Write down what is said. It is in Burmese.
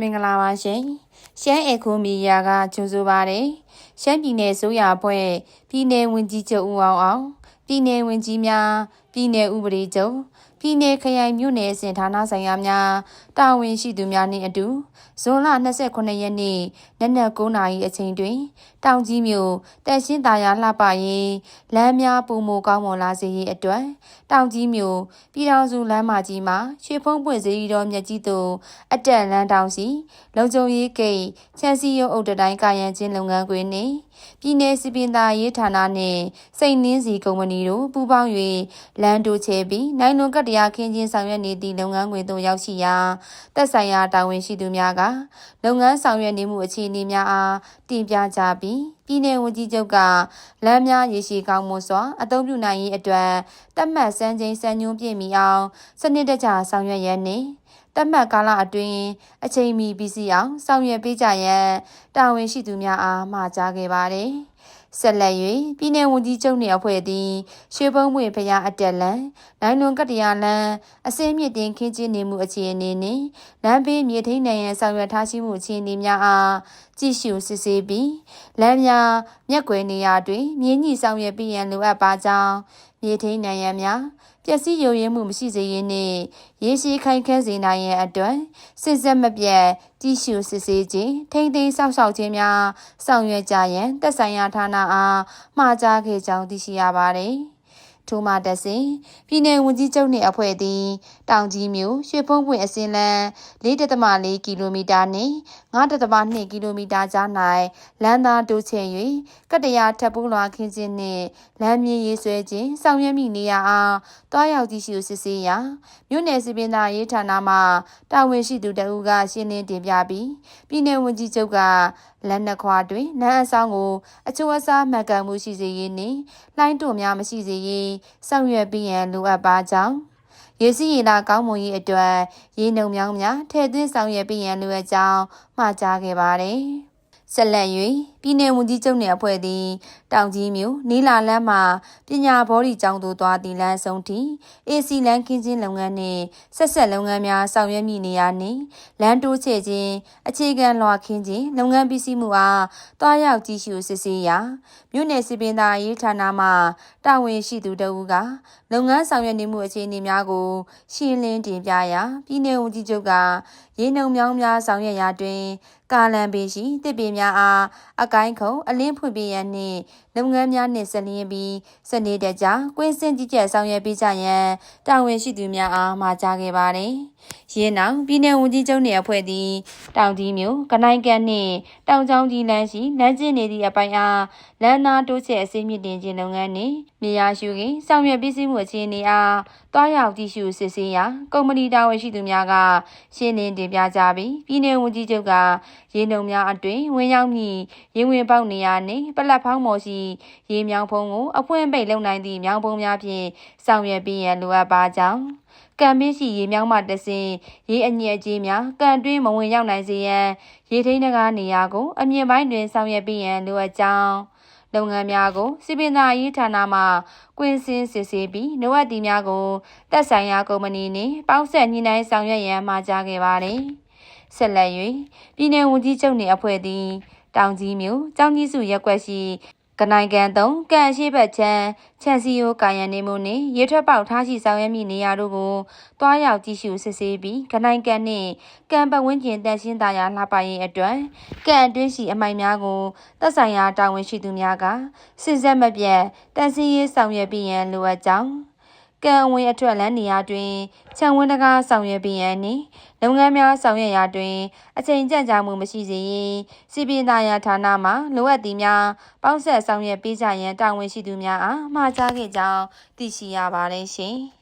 မင်္ဂလာပါရှင်ရှမ်းအေခိုမီယာကကြိုဆိုပါတယ်ရှမ်းပြည်နယ်ဆိုရအဖွဲ့ပြည်နယ်ဝင်ကြီးချုပ်ဦးအောင်အောင်ပြည်နယ်ဝင်ကြီးများပြည်နယ်ဥပဒေချုပ်ပြည်နယ်ခရိုင်မြို့နယ်အစဉ်ဌာနဆိုင်ရာများ တာဝန်ရှိသူများနှင့်အတူဇွန်လ29ရက်နေ့နက်နက်9:00နာရီအချိန်တွင် တောင်ကြီးမြို့တက်ရှင်းသာယာလှပရေးလမ်းများပုံမကောင်းမွန်လာစေရေးအတွက်တောင်ကြီးမြို့ပြည်တော်စုလမ်းမကြီးမှာရွှေဖုံးပွင့်စေရီတော်မြတ်ကြီးသို့အတက်လမ်းတောင်စီလုံခြုံရေးဂိတ်ချန်စီရုံအုပ်တတိုင်းကာယံချင်းလုပ်ငန်းခွင်နှင့်ပြည်내စီပင်သာရေးဌာနနှင့်စိတ်နှင်းစီကုမ္ပဏီတို့ပူးပေါင်း၍လမ်းတိုးချဲပြီးနိုင်လွန်ကတရားခင်းချင်းဆောင်ရွက်နေသည့်လုပ်ငန်းခွင်သို့ရောက်ရှိရာသက်ဆိုင်ရာတာဝန်ရှိသူများကလုပ်ငန်းဆောင်ရွက်နေမှုအခြေအနေများအားတင်ပြကြပြီးပြည်내ဝန်ကြီးချုပ်ကလမ်းများရေရှည်ကောင်းမွန်စွာအသုံးပြုနိုင်ရေးအတွက်တတ်မှတ်စံချိန်စံညွှန်းပြည့်မီအောင်စနစ်တကျဆောင်ရွက်ရန်နှင့်တတ်မှတ်ကာလအတွင်းအချိန်မီပြီးစီအောင်ဆောင်ရွက်ပေးကြရန်တာဝန်ရှိသူများအားမှာကြားခဲ့ပါတယ်။ ဆက်လက်၍ပြည်내ဝန်ကြီးချုပ်နှင့်အဖွဲ့သည်ရွှေဘုံမွေဖရားအတက်လန်နိုင်လွန်ကတရာလန်အစင်းမြင့်တင်ခင်းကျင်းနေမှုအခြေအနေနှင့်လမ်းဘေးမြေထိန်နိုင်ရန်ဆောင်ရွက်ထားရှိမှုအခြေအနေများအားကြည့်ရှုစစ်ဆေးပြီးလမ်းများမျက်ကွယ်နေရာတွင်မြင်းကြီးဆောင်ရွက်ပြီးရန်လိုအပ်ပါကြောင်း မြေထိန်နိုင်ရန်များပျက်စီးယိုယွင်းမှုမရှိစေရေးနှင့်ရေရှည်ခိုင်ခန့်စေနိုင်ရန်အတွက်စစ်ဆက်မပြတ်ကြည့်ရှုစစ်ဆေးခြင်းထိမ့်သိမ်းဆောက်ရှောက်ခြင်းများဆောင်ရွက်ကြရန်သက်ဆိုင်ရာဌာနအားမှာကြားခဲ့ကြောင်းသိရှိရပါသည်။ ထိုမှတဆင်ပြည်내ဝန်ကြီးချုပ်နှင့်အဖွဲ့သည်တောင်ကြီးမြို့ရွှေဖုံးပွင့်အစင်းလန်း4.4ကီလိုမီတာနှင့်9.2ကီလိုမီတာကြား၌လမ်းသားတိုးချဲ့၍ကတရာထပ်ပူးလွာခင်းခြင်းနှင့်လမ်းမြေရေးဆွဲခြင်းဆောင်ရွက်မိနေရအားတွားရောက်ကြည့်ရှုစစ်ဆေးရာမြို့နယ်စီပင်သားရေးဌာနမှတာဝန်ရှိသူတအူးကရှင်းလင်းတင်ပြပြီးပြည်내ဝန်ကြီးချုပ်က လက်နက်ခွာတွင်နန်းအဆောင်ကိုအချို့အစားမှန်ကန်မှုရှိစေရေးနှင့်လှိုင်းတို့များမရှိစေရေးဆောင်ရွက်ပြီးရန်လိုအပ်ပါကြောင်းရေစီရီလာကောင်းမွန်ရေးအတွက်ရေနှုံမြောင်းများထည့်သွင်းဆောင်ရွက်ပြီးရန်လိုအပ်ကြောင်းမှာကြားခဲ့ပါတယ်။ဆက်လက်၍ ပြည်내ဝန်ကြီးချုပ်နှင့်အဖွဲ့သည်တောင်ကြီးမြို့နီလာလမ်းမှပညာဘော်ဒီကျောင်းသို့သွားသည့်လမ်းဆုံးထိ AC လမ်းခင်းခြင်းလုပ်ငန်းနှင့်ဆက်ဆက်လုပ်ငန်းများဆောင်ရွက်မိနေရာနှင့်လမ်းတိုးချဲ့ခြင်းအခြေခံလွှာခင်းခြင်းလုပ်ငန်းပြီးစီးမှုအားတွားရောက်ကြည့်ရှုစစ်ဆေးရာမြို့နယ်စီပင်သာရေးဌာနမှတာဝန်ရှိသူတဦးကလုပ်ငန်းဆောင်ရွက်နေမှုအခြေအနေများကို ရှင်းလင်းတင်ပြရာပြည်내ဝန်ကြီးချုပ်ကရေနှုံမြောင်းများဆောင်ရွက်ရာတွင် ကာလန်ပေရှိတစ်ပင်များအားအကိုင်းခုံအလင်းဖွင့်ပေးရန်နှင့်လုပ်ငန်းများနှင့်ဆက်လျင်းပြီးစနေတကြကွင်းစင်ကြီးကျက်ဆောင်ရွက်ပေးကြရန်တာဝန်ရှိသူများအားမှာကြားခဲ့ပါတယ်။ရင်းနောက်ပြည်내ဝန်ကြီးချုပ်နှင့်အဖွဲ့သည်တောင်ကြီးမြို့ကနိုင်ကန်နှင့်တောင်ချောင်းကြီးလမ်းရှိလမ်းကျင်းနေသည့်အပိုင်းအားလမ်းနာတိုးချဲ့အစည်းမြင့်တင်ခြင်းလုပ်ငန်းနှင့်မြေယာရှုခင်ဆောင်ရွက်ပြီးစီးမှုအခြေအနေအားတွားရောက်ကြည့်ရှုစစ်ဆေးရာကုမ္ပဏီတာဝန်ရှိသူများကရှင်းလင်းတင်ပြကြပြီးပြည်내ဝန်ကြီးချုပ်ကရေနှုံများအတွင်ဝင်ရောက်မည့်ရေဝင်ပေါက်နေရာနှင့်ပလက်ဖောင်းမော်ရှိရေမြောင်ဖုံးကိုအဖွင့်ပိတ်လုံနိုင်သည့်မြောင်ဖုံးများဖြင့်ဆောင်ရွက်ပြီးရန်လိုအပ်ပါကြောင်းကံပင်းရှိရေမြောင်းမှတဆင်ရေအညစ်အကြေးများကံတွင်းမဝင်ရောက်နိုင်စေရန်ရေထိန်းတကားနေရာကိုအမြင့်ပိုင်းတွင်ဆောင်ရွက်ပြီးရန်လိုအပ်ကြောင်းလုပ်ငန်းများကိုစီပင်သာရေးဌာနမှကွင်းစင်းစစ်ဆေးပြီးလိုအပ်သည့်များကိုတက်ဆိုင်ရာကုမ္ပဏီနှင့်ပေါင်းဆက်ညှိနှိုင်းဆောင်ရွက်ရန်မှာကြားခဲ့ပါသည်ဆက်လက်၍ပြည်내ဝန်ကြီးချုပ်နှင့်အဖွဲ့သည် တောင်ကြီးမြို့ကျောင်းကြီးစုရက်ွက်ရှိကနိုင်ကန်သုံးကန်ရှိဘက်ချမ်းချန်စီယိုကာယံနေမှုနှင့်ရေထွက်ပေါက်ထားရှိဆောင်ရွက်မိနေရာတို့ကိုတွားရောက်ကြည့်ရှုစစ်ဆေးပြီးကနိုင်ကန်နှင့်ကန်ပတ်ဝန်းကျင်တန်ရှင်းသားရာလှပရေးအတွက်ကန်အတွင်းရှိအမိုင်များကိုသက်ဆိုင်ရာတာဝန်ရှိသူများကစစ်ဆက်မပြတ်တန်စီရေးဆောင်ရွက်ပြီးရန်လိုအပ်ကြောင်း ကံဝင်အထွက်လန်းနေရာတွင်ခြံဝန်းတကားဆောင်ရွက်ပြီးရန်နှင့်လုပ်ငန်းများဆောင်ရွက်ရာတွင် အချိန်ကြန့်ကြာမှုမရှိစေရေးစီပင်သားရာဌာနမှလိုအပ်သည်များပေါင်းဆက်ဆောင်ရွက်ပေးကြရန်တာဝန်ရှိသူများအားမှာကြားခဲ့ကြောင်းသိရှိရပါတယ်ရှင်။